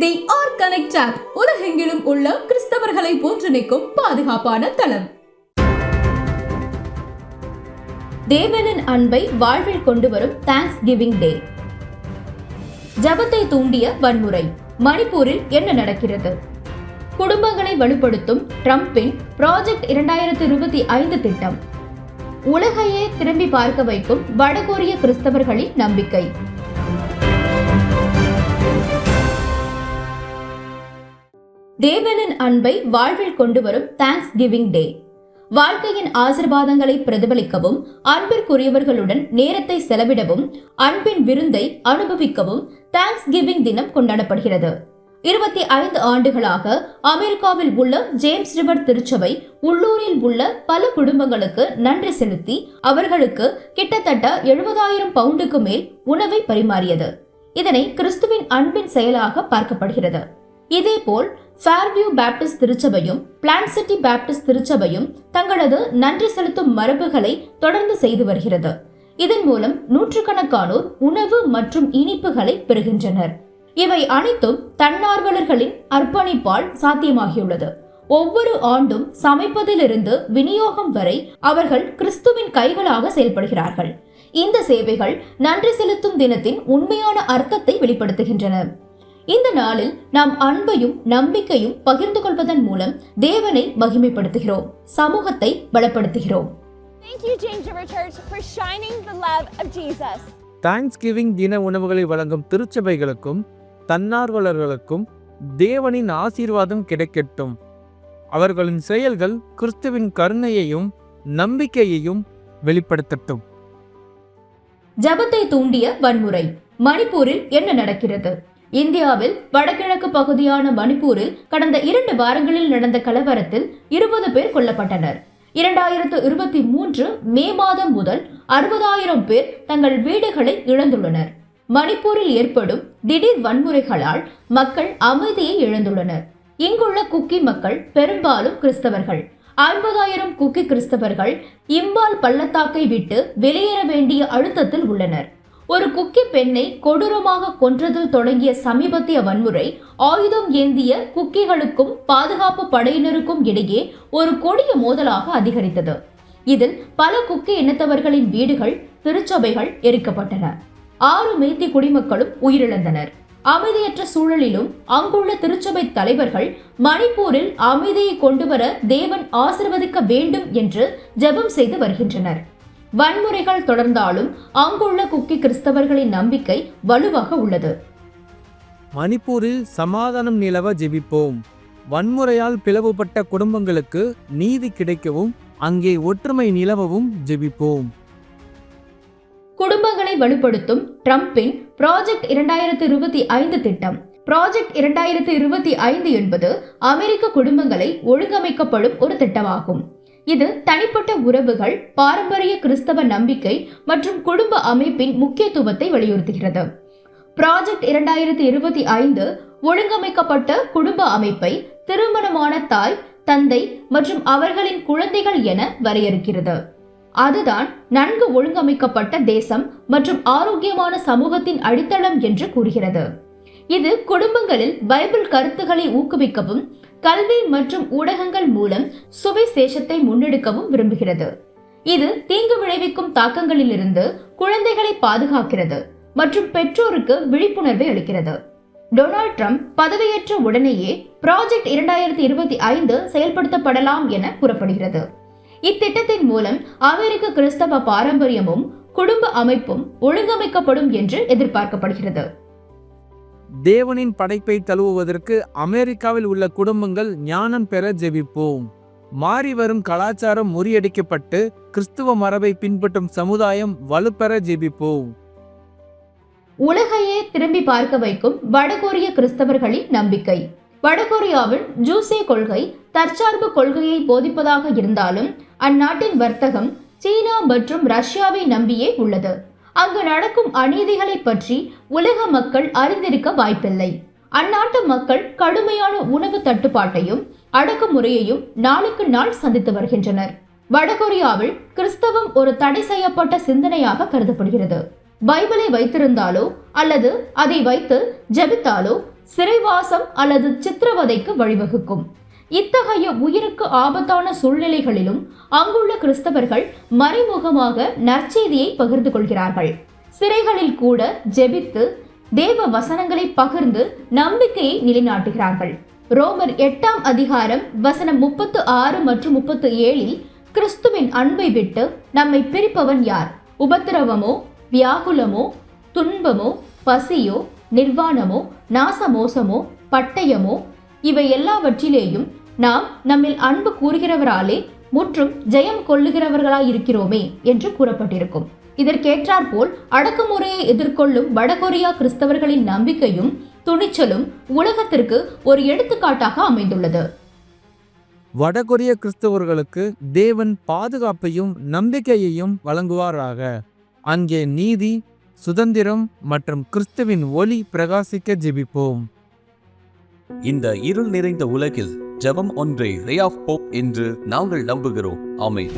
They are connect app உலகெங்கிலும் உள்ள கிறிஸ்தவர்களை ஒன்றிணைக்கும் பாதுகாப்பான தளம். தேவனின் அன்பை வாழ்வில் கொண்டு வரும் தேங்க்ஸ் கிவிங் டே ஜபத்தை தூண்டிய வன்முறை மணிப்பூரில் என்ன நடக்கிறது? குடும்பங்களை வலுப்படுத்தும் ட்ரம்பின் ப்ராஜெக்ட் இரண்டாயிரத்து இருபத்தி ஐந்து திட்டம். உலகையே திரும்பி பார்க்க வைக்கும் வடகொரிய கிறிஸ்தவர்களின் நம்பிக்கை. தேவனின் அன்பை வாழ்வில் கொண்டு வரும் தேங்க்ஸ் கிவிங் டே வாழ்க்கையின் ஆசிர்வாதங்களை பிரதிபலிக்கவும் அன்பிற்குரியவர்களுடன் நேரத்தை செலவிடவும் அன்பின் விருந்தை அனுபவிக்கவும் தேங்க்ஸ் கிவிங் தினம் கொண்டாடப்படுகிறது. இருபத்தி ஐந்து ஆண்டுகளாக அமெரிக்காவில் உள்ள ஜேம்ஸ் ரிவர் திருச்சபை உள்ளூரில் உள்ள பல குடும்பங்களுக்கு நன்றி செலுத்தி அவர்களுக்கு கிட்டத்தட்ட எழுபதாயிரம் பவுண்டுக்கு மேல் உணவை பரிமாறியது. இதனை கிறிஸ்துவின் அன்பின் செயலாக பார்க்கப்படுகிறது. இதேபோல் ஃபேர்வியூ பேப்டிஸ்ட் திருச்சபையும் பிளான் சிட்டி பேப்டிஸ்ட் திருச்சபையும் தங்களது நன்றி செலுத்தும் மரபுகளை தொடர்ந்து செய்து வருகிறது. இதன் மூலம் நூற்றுக்கணக்கானோர் உணவு மற்றும் இனிப்புகளை பெறுகின்றனர். இவை அனைத்தும் தன்னார்வலர்களின் அர்ப்பணிப்பால் சாத்தியமாகியுள்ளது. ஒவ்வொரு ஆண்டும் சமைப்பதிலிருந்து விநியோகம் வரை அவர்கள் கிறிஸ்துவின் கைகளாக செயல்படுகிறார்கள். இந்த சேவைகள் நன்றி செலுத்தும் தினத்தின் உண்மையான அர்த்தத்தை வெளிப்படுத்துகின்றன. இந்த நாளில் நாம் அன்பையும் நம்பிக்கையும் பகிர்ந்து கொள்வதன் மூலம் தேவனை மகிமைப்படுத்துகிறோம். சமூகத்தை பலப்படுத்துகிறோம். Thank you, James River Church, for shining the love of Jesus. Thanksgiving தின உணவுகளை வழங்கும் திருச்சபைகளுக்கும் தன்னார்வலர்களுக்கும் தேவனின் ஆசீர்வாதம் கிடைக்கட்டும். அவர்களின் செயல்கள் கிறிஸ்துவின் கருணையையும் நம்பிக்கையையும் வெளிப்படுத்தட்டும். ஜபத்தை தூண்டிய வன்முறை. மணிப்பூரில் என்ன நடக்கிறது? இந்தியாவில் வடகிழக்கு பகுதியான மணிப்பூரில் கடந்த இரண்டு வாரங்களில் நடந்த கலவரத்தில் இருபது பேர் கொல்லப்பட்டனர். இரண்டாயிரத்து இருபத்தி மூன்று மே மாதம் முதல் அறுபதாயிரம் பேர் தங்கள் வீடுகளை இழந்துள்ளனர். மணிப்பூரில் ஏற்படும் திடீர் வன்முறைகளால் மக்கள் அமைதியை இழந்துள்ளனர். இங்குள்ள குக்கி மக்கள் பெரும்பாலும் கிறிஸ்தவர்கள். ஐம்பதாயிரம் குக்கி கிறிஸ்தவர்கள் இம்பால் பள்ளத்தாக்கை விட்டு வெளியேற வேண்டிய அழுத்தத்தில் உள்ளனர். ஒரு குக்கி பெண்ணை கொடூரமாக கொன்றதில் தொடங்கிய சமீபத்திய வன்முறை ஆயுதம் ஏந்திய குக்கிகளுக்கும் பாதுகாப்பு படையினருக்கும் இடையே ஒரு கொடிய மோதலாக அதிகரித்தது. இதில் பல குக்கி இனத்தவர்களின் வீடுகள் திருச்சபைகள் எரிக்கப்பட்டன. ஆறு மேத்தி குடிமக்களும் உயிரிழந்தனர். அமைதியற்ற சூழலிலும் அங்குள்ள திருச்சபை தலைவர்கள் மணிப்பூரில் அமைதியை கொண்டுவர தேவன் ஆசிர்வதிக்க வேண்டும் என்று ஜெபம் செய்து வருகின்றனர். வன்முறைகள் தொடர்ந்தாலும் அங்குள்ள குக்கி கிறிஸ்தவர்களின் நம்பிக்கை வலுவாக உள்ளது. மணிப்பூரில் சமாதானம் நிலவ ஜெபிப்போம். வன்முறையால் பிளவுபட்ட குடும்பங்களுக்கு நீதி கிடைக்கவும் அங்கே ஒற்றுமை நிலவவும் ஜெபிப்போம். குடும்பங்களை வலுப்படுத்தும் ட்ரம்பின் ப்ராஜெக்ட் இரண்டாயிரத்து இருபத்தி ஐந்து திட்டம். ப்ராஜெக்ட் இரண்டாயிரத்து இருபத்தி ஐந்து என்பது அமெரிக்க குடும்பங்களை ஒழுங்கமைக்கப்படும் ஒரு திட்டமாகும். இது தனிப்பட்ட உறவுகள் பாரம்பரிய கிறிஸ்தவ நம்பிக்கை மற்றும் குடும்ப அமைப்பின் முக்கியத்துவத்தை வலியுறுத்துகிறது. ப்ராஜெக்ட் இரண்டாயிரத்தி இருபத்தி ஐந்து ஒழுங்கமைக்கப்பட்ட குடும்ப அமைப்பை திருமணமான தாய் தந்தை மற்றும் அவர்களின் குழந்தைகள் என வரையறுக்கிறது. அதுதான் நன்கு ஒழுங்கமைக்கப்பட்ட தேசம் மற்றும் ஆரோக்கியமான சமூகத்தின் அடித்தளம் என்று கூறுகிறது. இது குடும்பங்களில் பைபிள் கருத்துக்களை ஊக்குவிக்கவும் கல்வி மற்றும் ஊடகங்கள் மூலம் சுவிசேஷத்தை முன்னெடுக்கவும் விரும்புகிறது. இது தீங்கு விளைவிக்கும் தாக்கங்களிலிருந்து குழந்தைகளை பாதுகாக்கிறது மற்றும் பெற்றோருக்கு விழிப்புணர்வை அளிக்கிறது. டொனால்ட் ட்ரம்ப் பதவியேற்ற உடனேயே ப்ராஜெக்ட் இரண்டாயிரத்தி இருபத்தி ஐந்து செயல்படுத்தப்படலாம் என கூறப்படுகிறது. இத்திட்டத்தின் மூலம் அமெரிக்க கிறிஸ்தவ பாரம்பரியமும் குடும்ப அமைப்பும் ஒழுங்கமைக்கப்படும் என்று எதிர்பார்க்கப்படுகிறது. தேவனின் படைப்பை தழுவுவதற்கு அமெரிக்காவில் உள்ள குடும்பங்கள் ஞானம் பெற ஜெபிப்போம். மாறி வரும் கலாச்சாரம் முறியடிக்கப்பட்டு கிறிஸ்துவ மரபை பின்பற்றும் சமுதாயம் வலுப்பெற ஜெபிப்போம். உலகையே திரும்பி பார்க்க வைக்கும் வடகொரிய கிறிஸ்தவர்களின் நம்பிக்கை. வடகொரியாவின் ஜூசே கொள்கை தற்சார்பு கொள்கையை போதிப்பதாக இருந்தாலும் அந்நாட்டின் வர்த்தகம் சீனா மற்றும் ரஷ்யாவை நம்பியே உள்ளது. அங்கு நடக்கும் அநீதிகளை பற்றி உலக மக்கள் அறிந்திருக்க வாய்ப்பில்லை. அந்நாட்டு மக்கள் கடுமையான உணவு தட்டுப்பாட்டையும் அடக்குமுறையையும் நாளுக்கு நாள் சந்தித்து வருகின்றனர். வடகொரியாவில் கிறிஸ்தவம் ஒரு தடை செய்யப்பட்ட சிந்தனையாக கருதப்படுகிறது. பைபிளை வைத்திருந்தாலோ அல்லது அதை வைத்து ஜெபித்தாலோ சிறைவாசம் அல்லது சித்திரவதைக்கு வழிவகுக்கும். இத்தகைய உயிருக்கு ஆபத்தான சூழ்நிலைகளிலும் அங்குள்ள கிறிஸ்தவர்கள் மறைமுகமாக நற்செய்தியை பகிர்ந்து கொள்கிறார்கள். சிறைகளில் கூட ஜெபித்து தேவ வசனங்களை பகிர்ந்து நம்பிக்கையை நிலைநாட்டுகிறார்கள். ரோமர் எட்டாம் அதிகாரம் வசனம் முப்பத்து ஆறு மற்றும் முப்பத்து ஏழில் கிறிஸ்துவின் அன்பை விட்டு நம்மை பிரிப்பவன் யார்? உபத்திரவமோ வியாகுலமோ துன்பமோ பசியோ நிர்வாணமோ நாசமோசமோ பட்டயமோ இவை எல்லாவற்றிலேயும் நாம் நம்மில் அன்பு கூறுகிறவராலே முற்றும் ஜெயம் கொள்ளுகிறவர்களாயிருக்கிறோமே என்று கூறப்பட்டிருக்கும். இதற்கேற்றாற்போல் அடக்குமுறையை எதிர்கொள்ளும் வடகொரியா கிறிஸ்தவர்களின் நம்பிக்கையும் துணிச்சலும் உலகத்திற்கு ஒரு எடுத்துக்காட்டாக அமைந்துள்ளது. வடகொரிய கிறிஸ்தவர்களுக்கு தேவன் பாதுகாப்பையும் நம்பிக்கையையும் வழங்குவாராக. அங்கே நீதி சுதந்திரம் மற்றும் கிறிஸ்துவின் ஒளி பிரகாசிக்க ஜெபிப்போம். இந்த இருள் நிறைந்த உலகில் ஜெபம் ஒன்றே ரே ஆஃப் போப் என்று நாங்கள் நம்புகிறோம். ஆமென்.